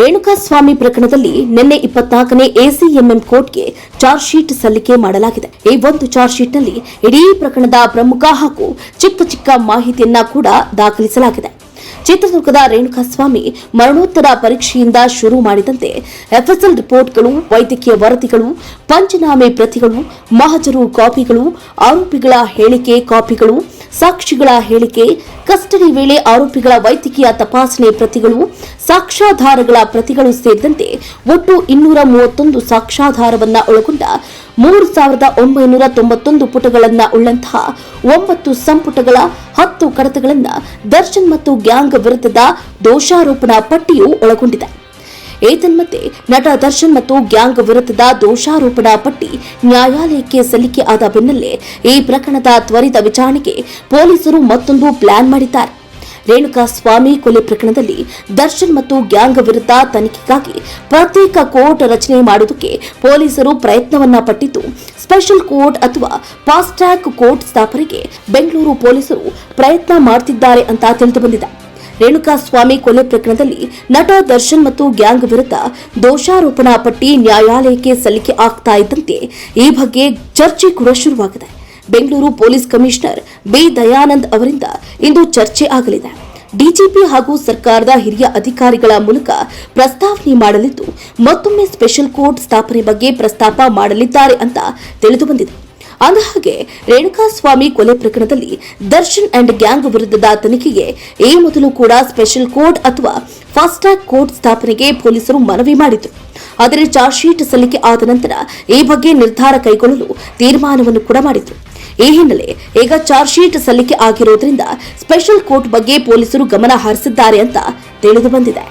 ರೇಣುಕಾಸ್ವಾಮಿ ಪ್ರಕರಣದಲ್ಲಿ ನಿನ್ನೆ ಇಪ್ಪತ್ನಾಲ್ಕನೇ ಎಸಿಎಂಎಂ ಕೋರ್ಟ್ಗೆ ಚಾರ್ಜ್ ಶೀಟ್ ಸಲ್ಲಿಕೆ ಮಾಡಲಾಗಿದೆ. ಈ ಒಂದು ಚಾರ್ಜ್ ಶೀಟ್ನಲ್ಲಿ ಇಡೀ ಪ್ರಕರಣದ ಪ್ರಮುಖ ಹಾಗೂ ಚಿಕ್ಕ ಚಿಕ್ಕ ಮಾಹಿತಿಯನ್ನ ಕೂಡ ದಾಖಲಿಸಲಾಗಿದೆ. ಚಿತ್ರದುರ್ಗದ ರೇಣುಕಾಸ್ವಾಮಿ ಮರಣೋತ್ತರ ಪರೀಕ್ಷೆಯಿಂದ ಶುರು ಮಾಡಿದಂತೆ ಎಫ್ಎಸ್ಎಲ್ ರಿಪೋರ್ಟ್ಗಳು, ವೈದ್ಯಕೀಯ ವರದಿಗಳು, ಪಂಚನಾಮೆ ಪ್ರತಿಗಳು, ಮಹಜರು ಕಾಪಿಗಳು, ಆರೋಪಿಗಳ ಹೇಳಿಕೆ ಕಾಪಿಗಳು ಸಾಕ್ಷಿಗಳ ಹೇಳಿಕೆ, ಕಸ್ಟಡಿ ವೇಳೆ ಆರೋಪಿಗಳ ವೈದ್ಯಕೀಯ ತಪಾಸಣೆ ಪ್ರತಿಗಳು, ಸಾಕ್ಷ್ಯಾಧಾರಗಳ ಪ್ರತಿಗಳು ಸೇರಿದಂತೆ ಒಟ್ಟು ಇನ್ನೂರ ಮೂವತ್ತೊಂದು ಸಾಕ್ಷ್ಯಾಧಾರವನ್ನ ಒಳಗೊಂಡ ಮೂರು ಸಾವಿರದ ಒಂಬೈನೂರ ತೊಂಬತ್ತೊಂದು ಪುಟಗಳನ್ನ ಉಳ್ಳಂತಹ ಒಂಬತ್ತು ಸಂಪುಟಗಳ ಹತ್ತು ಕಡತಗಳನ್ನ ದರ್ಶನ್ ಮತ್ತು ಗ್ಯಾಂಗ್ ವಿರುದ್ಧದ ದೋಷಾರೋಪಣಾ ಪಟ್ಟಿಯು ಒಳಗೊಂಡಿದೆ. ಏತನ್ಮಧ್ಯೆ ನಟ ದರ್ಶನ್ ಮತ್ತು ಗ್ಯಾಂಗ್ ವಿರುದ್ಧದ ದೋಷಾರೋಪಣಾ ಪಟ್ಟಿ ನ್ಯಾಯಾಲಯಕ್ಕೆ ಸಲ್ಲಿಕೆ ಆದ ಬೆನ್ನಲ್ಲೇ ಈ ಪ್ರಕರಣದ ತ್ವರಿತ ವಿಚಾರಣೆಗೆ ಪೊಲೀಸರು ಮತ್ತೊಂದು ಪ್ಲಾನ್ ಮಾಡಿದ್ದಾರೆ. ರೇಣುಕಾ ಸ್ವಾಮಿ ಕೊಲೆ ಪ್ರಕರಣದಲ್ಲಿ ದರ್ಶನ್ ಮತ್ತು ಗ್ಯಾಂಗ್ ವಿರುದ್ಧ ತನಿಖೆಗಾಗಿ ಪ್ರತ್ಯೇಕ ಕೋರ್ಟ್ ರಚನೆ ಮಾಡುವುದಕ್ಕೆ ಪೊಲೀಸರು ಪ್ರಯತ್ನವನ್ನ ಪಟ್ಟಿದ್ದು, ಸ್ಪೆಷಲ್ ಕೋರ್ಟ್ ಅಥವಾ ಫಾಸ್ಟ್ ಟ್ರ್ಯಾಕ್ ಕೋರ್ಟ್ ಸ್ಥಾಪನೆಗೆ ಬೆಂಗಳೂರು ಪೊಲೀಸರು ಪ್ರಯತ್ನ ಮಾಡುತ್ತಿದ್ದಾರೆ ಅಂತ ತಿಳಿದುಬಂದಿದೆ ರೇಣುಕಾ ಸ್ವಾಮಿ ಕೊಲೆ ಪ್ರಕರಣದಲ್ಲಿ ನಟ ದರ್ಶನ್ ಮತ್ತು ಗ್ಯಾಂಗ್ ವಿರುದ್ಧ ದೋಷಾರೋಪಣಾ ಪಟ್ಟಿ ನ್ಯಾಯಾಲಯಕ್ಕೆ ಸಲ್ಲಿಕೆ ಆಗ್ತಾ ಇದ್ದಂತೆ ಈ ಬಗ್ಗೆ ಚರ್ಚೆ ಕೂಡ ಶುರುವಾಗಿದೆ. Bengaluru police commissioner B Dayanand ಅವರಿಂದ ಇಂದು ಚರ್ಚೆ ಆಗಲಿದೆ. ಡಿಜಿಪಿ ಹಾಗೂ ಸರ್ಕಾರದ ಹಿರಿಯ ಅಧಿಕಾರಿಗಳ ಮೂಲಕ ಪ್ರಸ್ತಾವನೆ ಮಾಡಲಿದ್ದು ಮತ್ತೊಮ್ಮೆ ಸ್ಪೆಷಲ್ ಕೋರ್ಟ್ ಸ್ಥಾಪನೆ ಬಗ್ಗೆ ಪ್ರಸ್ತಾಪ ಮಾಡಲಿದ್ದಾರೆ ಅಂತ ತಿಳಿದುಬಂದಿದೆ ಅಂದಹಾಗೆ ರೇಣುಕಾಸ್ವಾಮಿ ಕೊಲೆ ಪ್ರಕರಣದಲ್ಲಿ ದರ್ಶನ್ ಅಂಡ್ ಗ್ಯಾಂಗ್ ವಿರುದ್ಧದ ತನಿಖೆಗೆ ಈ ಮೊದಲು ಕೂಡ ಸ್ಪೆಷಲ್ ಕೋರ್ಟ್ ಅಥವಾ ಫಾಸ್ಟ್ ಟ್ರ್ಯಾಕ್ ಕೋರ್ಟ್ ಸ್ಥಾಪನೆಗೆ ಪೊಲೀಸರು ಮನವಿ ಮಾಡಿದರು. ಆದರೆ ಚಾರ್ಜ್ ಶೀಟ್ ಸಲ್ಲಿಕೆ ಆದ ನಂತರ ಈ ಬಗ್ಗೆ ನಿರ್ಧಾರ ಕೈಗೊಳ್ಳಲು ತೀರ್ಮಾನವನ್ನು ಕೂಡ ಮಾಡಿದ್ರು. ಈ ಹಿನ್ನೆಲೆ ಈಗ ಚಾರ್ಜ್ ಶೀಟ್ ಸಲ್ಲಿಕೆ ಆಗಿರೋದ್ರಿಂದ ಸ್ಪೆಷಲ್ ಕೋರ್ಟ್ ಬಗ್ಗೆ ಪೊಲೀಸರು ಗಮನ ಹರಿಸಿದ್ದಾರೆ ಅಂತ ತಿಳಿದು ಬಂದಿದೆ.